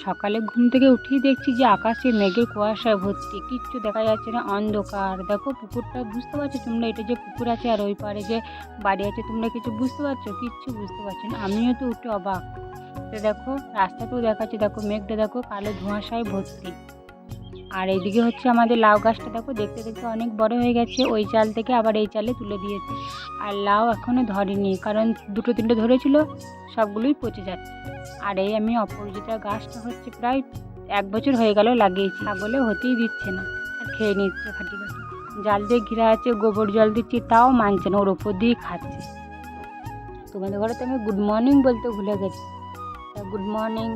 সকালে ঘুম থেকে উঠেই দেখছি যে আকাশে মেঘের কুয়াশায় ভর্তি। কিচ্ছু দেখা যাচ্ছে না, অন্ধকার। দেখো, পুকুরটা বুঝতে পারছ তোমরা, এটা যে পুকুর আছে আর ওই পারে যে বাড়ি আছে, তোমরা কিছু বুঝতে পারছ? কিচ্ছু বুঝতে পারছ না। আমিও তো উঠে অবাক। দেখো, রাস্তাতেও দেখাচ্ছে, দেখো মেঘটা, দেখো কালো ধোঁয়াশায় ভর্তি। আর এইদিকে হচ্ছে আমাদের লাউ গাছটা দেখো, দেখতে দেখতে অনেক বড় হয়ে গেছে, ওই চাল থেকে আবার এই চালে তুলে দিয়েছে। আর লাউ এখনও ধরেনি, কারণ দুটো তিনটে ধরেছিল, সবগুলোই পচে যাচ্ছে। আর এই আমি অপরাজিতা গাছটা হচ্ছে প্রায় এক বছর হয়ে গেল লাগিয়েছি, ছাগলে হতেই দিচ্ছে না, আর খেয়ে নিচ্ছে খাটি খাটি জাল দিয়ে ঘিরা আছে, গোবর জল দিচ্ছি, তাও মানছে না, ওর ওপর দিয়েই খাচ্ছে। তোমাদের ঘরে তো আমি গুড মর্নিং বলতে ভুলে গেছি। গুড মর্নিং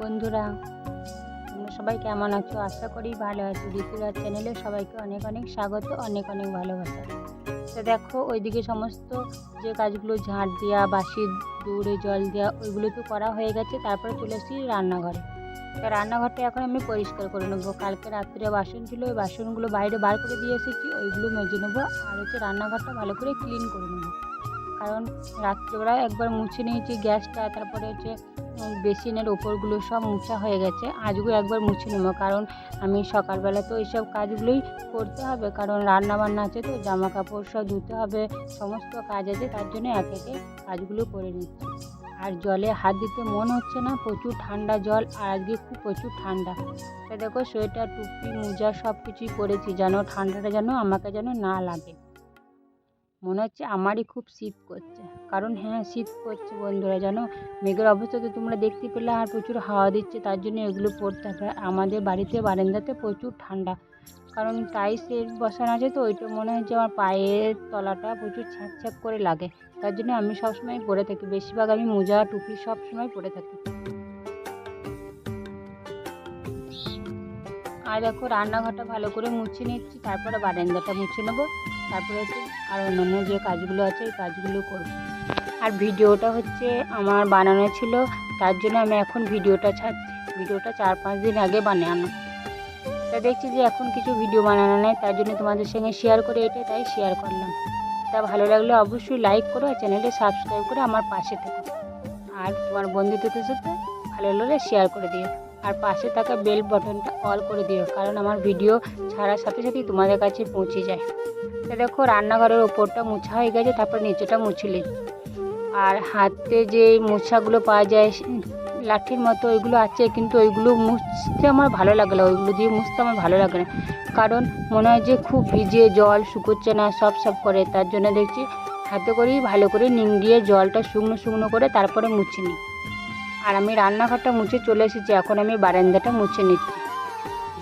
বন্ধুরা। সবাই কেমন আছো? আশা করি ভালো আছো। ঋতুরাজ চ্যানেলে সবাইকে অনেক অনেক স্বাগত, অনেক অনেক ভালোবাসা। তো দেখো, ওইদিকে সমস্ত যে কাজগুলো ঝাঁট দেওয়া বাসি দৌড়ে জল দেওয়া ওইগুলো তো করা হয়ে গেছে। তারপরে চলে এসেছি রান্নাঘরে। তো রান্নাঘরটা এখন আমি পরিষ্কার করে নেব। কালকে রাত্রে বাসন ছিল, ওই বাসনগুলো বাইরে বার করে দিয়ে এসেছি। ওইগুলো মেজে নেব। আর হচ্ছে রান্নাঘরটা ভালো করে ক্লিন করে নেব। কারণ রাত্রেবেলা একবার মুছে নিয়েছি গ্যাসটা, তারপরে হচ্ছে বেসিনের ওপরগুলো সব মুছা হয়ে গেছে। আজকেও একবার মুছে নেব, কারণ আমি সকালবেলা তো এইসব কাজগুলোই করতে হবে, কারণ রান্না বান্না আছে তো জামা কাপড় সব ধুতে হবে, সমস্ত কাজ আছে, তার জন্য এক একে কাজগুলো করে নিচ্ছি। আর জলে হাত দিতে মন হচ্ছে না, প্রচুর ঠান্ডা জল, আর আজকে খুব প্রচুর ঠান্ডা। তা দেখো, সোয়েটার, টুপি, মোজা সব কিছুই পরেছি, যেন ঠান্ডাটা যেন আমাকে যেন না লাগে। মনে হচ্ছে আমারই খুব শীত করছে। কারণ হ্যাঁ শীত করছে বন্ধুরা, জানো? মেঘের অবস্থা তো তোমরা দেখতে পেলে, আর প্রচুর হাওয়া দিচ্ছে, তার জন্য এগুলো পরতে হবে। আমাদের বাড়িতে বারান্দাতে প্রচুর ঠান্ডা। কারণ টাইসের বসানো আছে তো, ওইটা মনে হয় যে আমার পায়ের তলাটা প্রচুর ছ্যাঁক ছ্যাঁক করে লাগে। তার জন্য আমি সবসময় পরে থাকি। বেশিরভাগ আমি মোজা, টুপি সব সময় পরে থাকি। আর দেখো, রান্নাঘরটা ভালো করে মুছে নিচ্ছি, তারপরে বারান্দাটা মুছে নেব। তারপরে হচ্ছে আর অন্যান্য যে কাজগুলো আছে, এই কাজগুলো করব। আর ভিডিওটা হচ্ছে আমার বানানো ছিল, তার জন্য আমি এখন ভিডিওটা ছাড়ছি। ভিডিওটা চার পাঁচ দিন আগে বানানো। তা দেখছি যে এখন কিছু ভিডিও বানানো নেই, তার জন্য তোমাদের সঙ্গে শেয়ার করে এটা তাই শেয়ার করলাম। তা ভালো লাগলে অবশ্যই লাইক করো আর চ্যানেলটা সাবস্ক্রাইব করে আমার পাশে থেকো। আর তোমার বন্ধুদের সাথে ভালো লাগলে শেয়ার করে দিও। আর পাশে থাকা বেল বাটনটা অল করে দিও, কারণ আমার ভিডিও ছাড়ার সাথে সাথেই তোমাদের কাছে পৌঁছে যায়। তা দেখো, রান্নাঘরের ওপরটা মোছা হয়ে গেছে, তারপর নিচেটা মুছলে আর হাতে যে মোছাগুলো পাওয়া যায়, লাঠির মতো, ওইগুলো আছে, কিন্তু ওইগুলো মুছতে আমার ভালো লাগে না, ওইগুলো দিয়ে মুছতে আমার ভালো লাগে না। কারণ মনে হয় যে খুব ভিজে জল, শুকোচ্ছে না, সব সব করে, তার জন্য দেখছি হাতে করেই ভালো করে নিম দিয়ে জলটা শুকনো শুকনো করে তারপরে মুছে নিই আর আমি রান্নাঘরটা মুছে চলে এসেছি, এখন আমি বারান্দাটা মুছে নিচ্ছি।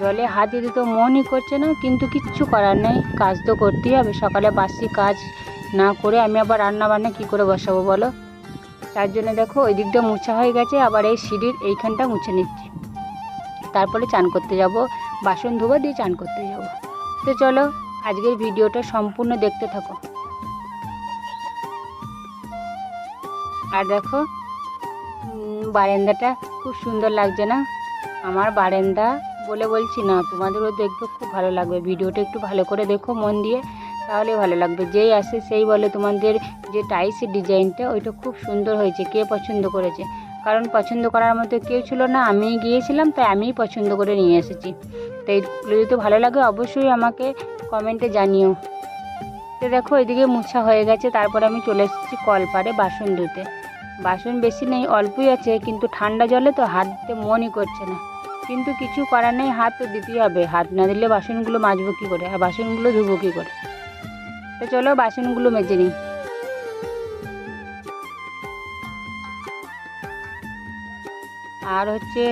জলে হাত দিতে তো মনই করছে না, কিন্তু কিচ্ছু করার নেই, কাজ তো করতেই হবে। সকালে বাসি কাজ না করে আমি আবার রান্না বান্না কী করে বসাবো বলো? তার জন্য দেখো, ওই দিকটা মুছা হয়ে গেছে, আবার এই সিঁড়ির এইখানটা মুছে নিচ্ছি। তারপরে চান করতে যাব, বাসন ধোবো দিয়ে চান করতে যাব। তো চলো, আজকের ভিডিওটা সম্পূর্ণ দেখতে থাকো। আর দেখো বারান্দাটা খুব সুন্দর লাগছে না? আমার বারান্দা বলে বলছি না, তোমাদেরও দেখবে খুব ভালো লাগবে। ভিডিওটা একটু ভালো করে দেখো মন দিয়ে, তাহলে ভালো লাগবে। যেই আসে সেই বলে তোমাদের যে টাইসের ডিজাইনটা, ওইটা খুব সুন্দর হয়েছে, কে পছন্দ করেছে? কারণ পছন্দ করার মতো কেউ ছিল না, আমিই গিয়েছিলাম, তাই আমিই পছন্দ করে নিয়ে এসেছি। তো এইগুলো যদি ভালো লাগে, অবশ্যই আমাকে কমেন্টে জানিও। তো দেখো, এদিকে মুছা হয়ে গেছে, তারপরে আমি চলে এসেছি কলপারে বাসন ধুতে। বাসন বেশি নেই, অল্পই আছে, কিন্তু ঠান্ডা জলে তো হাত দিতে মনই করছে না। কিন্তু কিছু করার নেই, হাত তো দিতেই হবে। হাত না দিলে বাসনগুলো মাজবো কী করে? আর বাসনগুলো ধুবো কী করে? তো চলো বাসনগুলো মেজে নিই। আর হচ্ছে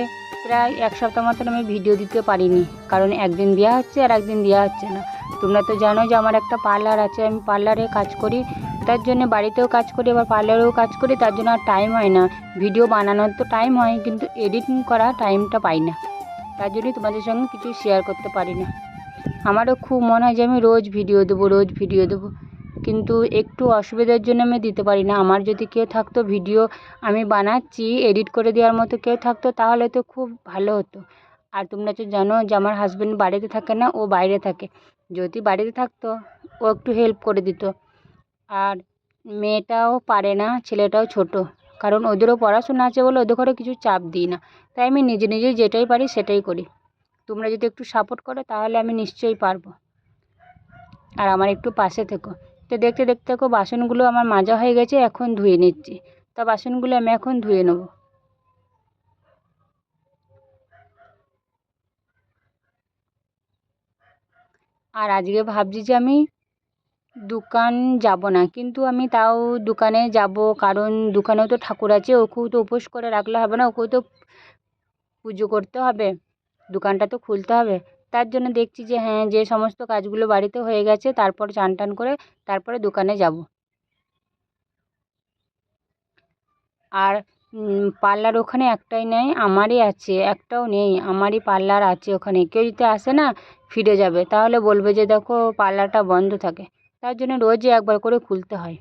প্রায় এক সপ্তাহ মতন আমি ভিডিও দিতে পারিনি, কারণ একদিন দেওয়া হচ্ছে আর একদিন দেওয়া হচ্ছে না। তোমরা তো জানো যে আমার একটা পার্লার আছে, আমি পার্লারে কাজ করি। তার জন্য বাড়িতেও কাজ করি, আবার পার্লারেও কাজ করি, তার জন্য আর টাইম হয় না। ভিডিও বানানোর তো টাইম হয়, কিন্তু এডিটিং করা টাইমটা পাই না। তার জন্যই তোমাদের সঙ্গে কিছু শেয়ার করতে পারি না। আমারও খুব মনে হয় যে আমি রোজ ভিডিও দেবো, রোজ ভিডিও দেবো। কিন্তু একটু অসুবিধার জন্য আমি দিতে পারি না। আমার যদি কেউ থাকতো ভিডিও আমি বানাচ্ছি এডিট করে দেওয়ার মতো কেউ থাকতো, তাহলে তো খুব ভালো হতো। আর তোমরা তো জানো যে আমার হাজব্যান্ড বাড়িতে থাকে না, ও বাইরে থাকে। যদি বাড়িতে থাকতো, ও একটু হেল্প করে দিত। আর মেয়েটাও পারে না, ছেলেটাও ছোট। কারণ ওদেরও পড়াশোনা আছে বলে ওদের ঘরে কিছু চাপ দিই না। তাই আমি নিজে নিজে যেটাই পারি সেটাই করি। তোমরা যদি একটু সাপোর্ট করো তাহলে আমি নিশ্চয়ই পারব। আর আমার একটু পাশে থেকো। তো দেখতে দেখতে দেখো বাসনগুলো আমার মাজা হয়ে গেছে, এখন ধুয়ে নিচ্ছি। তা বাসনগুলো আমি এখন ধুয়ে নেব। আর আজকে ভাবছি যে আমি দোকান যাব না। কিন্তু আমি তাও দোকানে যাব, কারণ দোকানেও তো ঠাকুর আছে, ওকেও তো উপোস করে রাখলে হবে না, ওকেও তো পুজো করতে হবে, দোকানটা তো খুলতে হবে। তার জন্য দেখছি যে হ্যাঁ যে সমস্ত কাজগুলো বাড়িতে হয়ে গেছে, তারপর চান টান করে তারপরে দোকানে যাব। আর পার্লার ওখানে একটাই নেই, আমারই আছে, একটাও নেই, আমারই পার্লার আছে ওখানে। কেউ যদি আসে না, ফিরে যাবে। তাহলে বলবে যে, দেখো, পার্লারটা বন্ধ থাকে। তার জন্য রোজই একবার করে খুলতে হয়।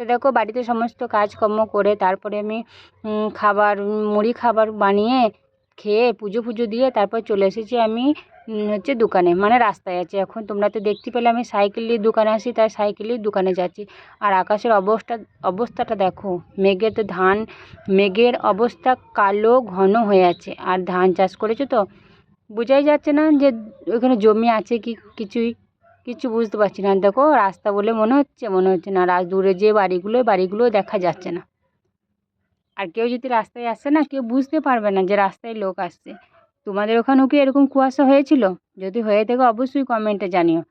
তো দেখো, বাড়িতে সমস্ত কাজকর্ম করে তারপরে আমি খাবার, মুড়ি খাবার বানিয়ে খেয়ে পুজো ফুজো দিয়ে তারপর চলে এসেছি আমি হচ্ছে দোকানে। মানে রাস্তায় আছি এখন। তোমরা তো দেখতে পেলে আমি সাইকেল নিয়ে দোকানে আসি, তাই সাইকেল নিয়ে দোকানে যাচ্ছি। আর আকাশের অবস্থা, অবস্থাটা দেখো মেঘের তো ধান, মেঘের অবস্থা কালো ঘন হয়ে আছে। আর ধান চাষ করেছ তো? বোঝাই যাচ্ছে না যে ওইখানে জমি আছে কি কিছুই? কিছু বুঝতে পারছি না। দেখো, রাস্তা বলে মনে হচ্ছে মনে হচ্ছে না। দূরে যে বাড়িগুলো বাড়িগুলো দেখা যাচ্ছে না। আর কেউ যদি রাস্তায় আসে না, কেউ বুঝতে পারবে না যে রাস্তায় লোক আসছে। তোমাদের ওখানেও কি এরকম কুয়াশা হয়েছিল? যদি হয়ে থাকে, অবশ্যই কমেন্টে জানিও।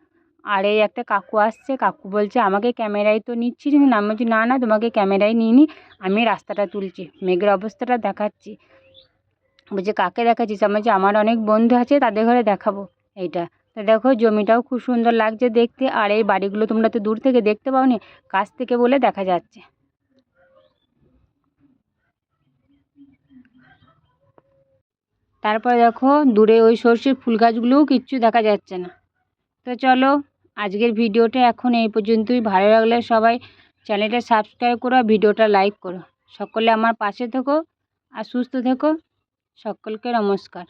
আর এই একটা কাকু আসছে, কাকু বলছে, আমাকে ক্যামেরায় তো নিচ্ছিস না? আমি বলছি, না না, তোমাকে ক্যামেরায় নিইনি। আমি রাস্তাটা তুলছি, মেঘের অবস্থাটা দেখাচ্ছি। বলছে, কাকে দেখাচ্ছিস? আমি বলছি, আমার অনেক বন্ধু আছে, তাদের ঘরে দেখাবো। এইটা। তো দেখো জমিটাও খুব সুন্দর লাগছে দেখতে, আর এই বাড়িগুলো তোমরা তো দূর থেকে দেখতে পাওনি, কাছ থেকে বলে দেখা যাচ্ছে। তারপরে দেখো দূরে ওই সর্ষের ফুল গাছগুলোও কিচ্ছু দেখা যাচ্ছে না। তো চলো আজকের ভিডিওটা এখন এই পর্যন্তই, ভালো লাগলে সবাই চ্যানেলটা সাবস্ক্রাইব করো ভিডিওটা লাইক করো। সকলে আমার পাশে থেকো আর সুস্থ থেকো। সকলকে নমস্কার।